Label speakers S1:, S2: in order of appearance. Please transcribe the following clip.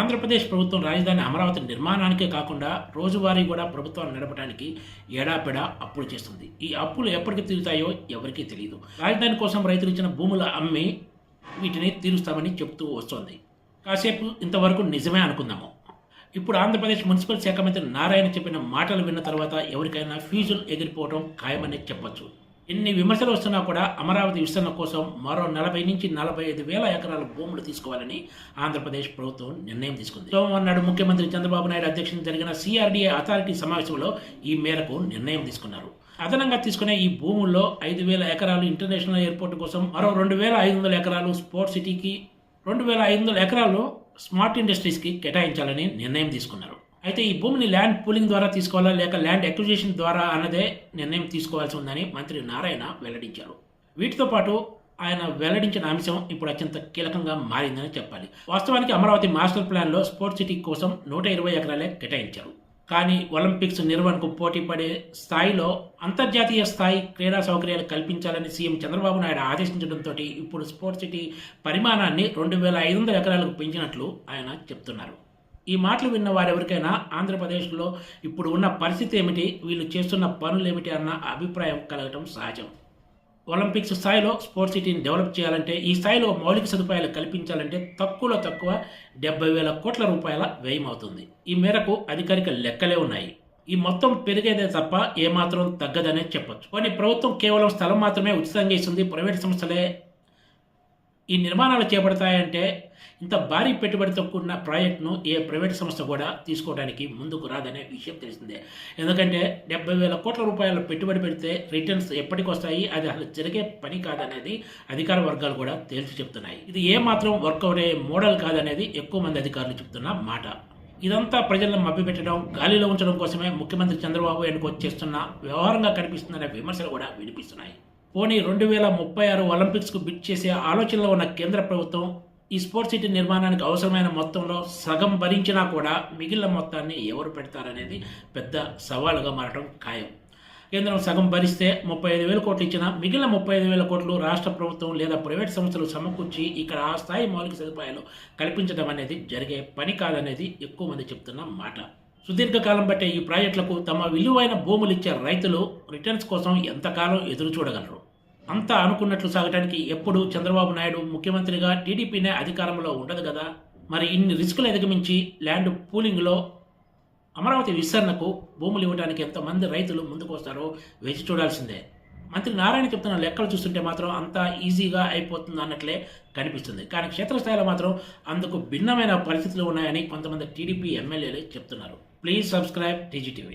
S1: ఆంధ్రప్రదేశ్ ప్రభుత్వం రాజధాని అమరావతి నిర్మాణానికే కాకుండా రోజువారీ కూడా ప్రభుత్వాన్ని నడపడానికి ఏడాపెడా అప్పులు చేస్తుంది. ఈ అప్పులు ఎప్పటికి తీరుతాయో ఎవరికీ తెలియదు రాజధాని కోసం రైతులు ఇచ్చిన భూములు అమ్మి వీటిని తీరుస్తామని చెబుతూ వస్తోంది. కాసేపు ఇంతవరకు నిజమే అనుకుందాము. ఇప్పుడు ఆంధ్రప్రదేశ్ మున్సిపల్ శాఖ మంత్రి నారాయణ చెప్పిన మాటలు విన్న తర్వాత ఎవరికైనా ఫీజులు ఎగిరిపోవడం ఖాయమని చెప్పొచ్చు. ఎన్ని విమర్శలు వస్తున్నా కూడా అమరావతి విస్తరణ కోసం మరో నలభై నుంచి నలభై ఐదు వేల ఎకరాల భూములు తీసుకోవాలని ఆంధ్రప్రదేశ్ ప్రభుత్వం నిర్ణయం తీసుకుంది. సోమవారం నాడు ముఖ్యమంత్రి చంద్రబాబు నాయుడు అధ్యక్షతన జరిగిన సిఆర్డీఏ అథారిటీ సమావేశంలో ఈ మేరకు నిర్ణయం తీసుకున్నారు. అదనంగా తీసుకునే ఈ భూముల్లో ఐదు వేల ఎకరాలు ఇంటర్నేషనల్ ఎయిర్పోర్ట్ కోసం మరో రెండు వేల ఐదు వందల ఎకరాలు స్పోర్ట్స్ సిటీకి రెండు వేల ఐదు వందల ఎకరాలు స్మార్ట్ ఇండస్ట్రీస్కి కేటాయించాలని నిర్ణయం తీసుకున్నారు. అయితే ఈ భూమిని ల్యాండ్ పూలింగ్ ద్వారా తీసుకోవాలా లేక ల్యాండ్ అక్విజిషన్ ద్వారా అన్నదే నిర్ణయం తీసుకోవాల్సి ఉందని మంత్రి నారాయణ వెల్లడించారు. వీటితో పాటు ఆయన వెల్లడించిన అంశం ఇప్పుడు అత్యంత కీలకంగా మారిందని చెప్పాలి. వాస్తవానికి అమరావతి మాస్టర్ ప్లాన్లో స్పోర్ట్స్ సిటీ కోసం నూట ఇరవై ఎకరాలే కేటాయించారు. కానీ ఒలింపిక్స్ నిర్వహణకు పోటీ పడే స్థాయిలో అంతర్జాతీయ స్థాయి క్రీడా సౌకర్యాలు కల్పించాలని సీఎం చంద్రబాబు నాయుడు ఆదేశించడంతో ఇప్పుడు స్పోర్ట్స్ సిటీ పరిమాణాన్ని రెండు వేల ఐదు వందల ఎకరాలకు పెంచినట్లు ఆయన చెప్తున్నారు. ఈ మాటలు విన్న వారెవరికైనా ఆంధ్రప్రదేశ్లో ఇప్పుడు ఉన్న పరిస్థితి ఏమిటి? వీళ్ళు చేస్తున్న పనులు ఏమిటి అన్న అభిప్రాయం కలగటం సహజం. ఒలింపిక్స్ స్థాయిలో స్పోర్ట్స్ సిటీని డెవలప్ చేయాలంటే ఈ స్థాయిలో మౌలిక సదుపాయాలు కల్పించాలంటే తక్కువలో తక్కువ డెబ్బై వేల కోట్ల రూపాయల వ్యయం అవుతుంది. ఈ మేరకు అధికారిక లెక్కలే ఉన్నాయి. ఈ మొత్తం పెరిగేదే తప్ప ఏమాత్రం తగ్గదనే చెప్పొచ్చు. కానీ ప్రభుత్వం కేవలం స్థలం మాత్రమే ఉచితంగా ఇస్తుంది ప్రైవేట్ సంస్థలే ఈ నిర్మాణాలు చేపడతాయంటే ఇంత భారీ పెట్టుబడితో కూడిన ప్రాజెక్టును ఏ ప్రైవేట్ సంస్థ కూడా తీసుకోవడానికి ముందుకు రాదనే విషయం తెలిసిందే. ఎందుకంటే డెబ్బై వేల కోట్ల రూపాయల పెట్టుబడి పెడితే రిటర్న్స్ ఎప్పటికి వస్తాయి? అది అసలు జరిగే పని కాదనేది అధికార వర్గాలు కూడా తేల్చి చెప్తున్నాయి. ఇది ఏ మాత్రం వర్కౌట్ అయ్యే మోడల్ కాదనేది ఎక్కువ మంది అధికారులు చెప్తున్న మాట. ఇదంతా ప్రజలను మభ్యపెట్టడం గాలిలో ఉంచడం కోసమే ముఖ్యమంత్రి చంద్రబాబు ఎన్నుకొచ్చేస్తున్న వ్యవహారంగా కనిపిస్తుందనే విమర్శలు కూడా వినిపిస్తున్నాయి. పోనీ రెండు వేల ముప్పై ఆరు ఒలింపిక్స్కు బిడ్ చేసే ఆలోచనలో ఉన్న కేంద్ర ప్రభుత్వం ఈ స్పోర్ట్స్ సిటీ నిర్మాణానికి అవసరమైన మొత్తంలో సగం భరించినా కూడా మిగిలిన మొత్తాన్ని ఎవరు పెడతారనేది పెద్ద సవాలుగా మారడం ఖాయం. కేంద్రం సగం భరిస్తే ముప్పై ఐదు వేల కోట్లు ఇచ్చిన మిగిలిన ముప్పై ఐదు వేల కోట్లు రాష్ట్ర ప్రభుత్వం లేదా ప్రైవేట్ సంస్థలు సమకూర్చి ఇక్కడ ఆ స్థాయి మౌలిక సదుపాయాలు కల్పించడం అనేది జరిగే పని కాదనేది ఎక్కువ మంది చెప్తున్న మాట. సుదీర్ఘకాలం బట్టే ఈ ప్రాజెక్టులకు తమ విలువైన భూములు ఇచ్చే రైతులు రిటర్న్స్ కోసం ఎంతకాలం ఎదురు చూడగలరు అంతా అనుకున్నట్లు సాగడానికి ఎప్పుడు చంద్రబాబు నాయుడు ముఖ్యమంత్రిగా టీడీపీనే అధికారంలో ఉండదు కదా? మరి ఇన్ని రిస్కులు అధిగమించి ల్యాండ్ పూలింగ్లో అమరావతి విస్తరణకు భూములు ఇవ్వడానికి ఎంతమంది రైతులు ముందుకు వస్తారో వేచి చూడాల్సిందే. మంత్రి నారాయణ చెప్తున్న లెక్కలు చూస్తుంటే మాత్రం అంతా ఈజీగా అయిపోతుంది అన్నట్లే కనిపిస్తుంది. కానీ క్షేత్రస్థాయిలో మాత్రం అందుకు భిన్నమైన పరిస్థితులు ఉన్నాయని కొంతమంది టీడీపీ ఎమ్మెల్యేలు చెప్తున్నారు. Please subscribe TGTV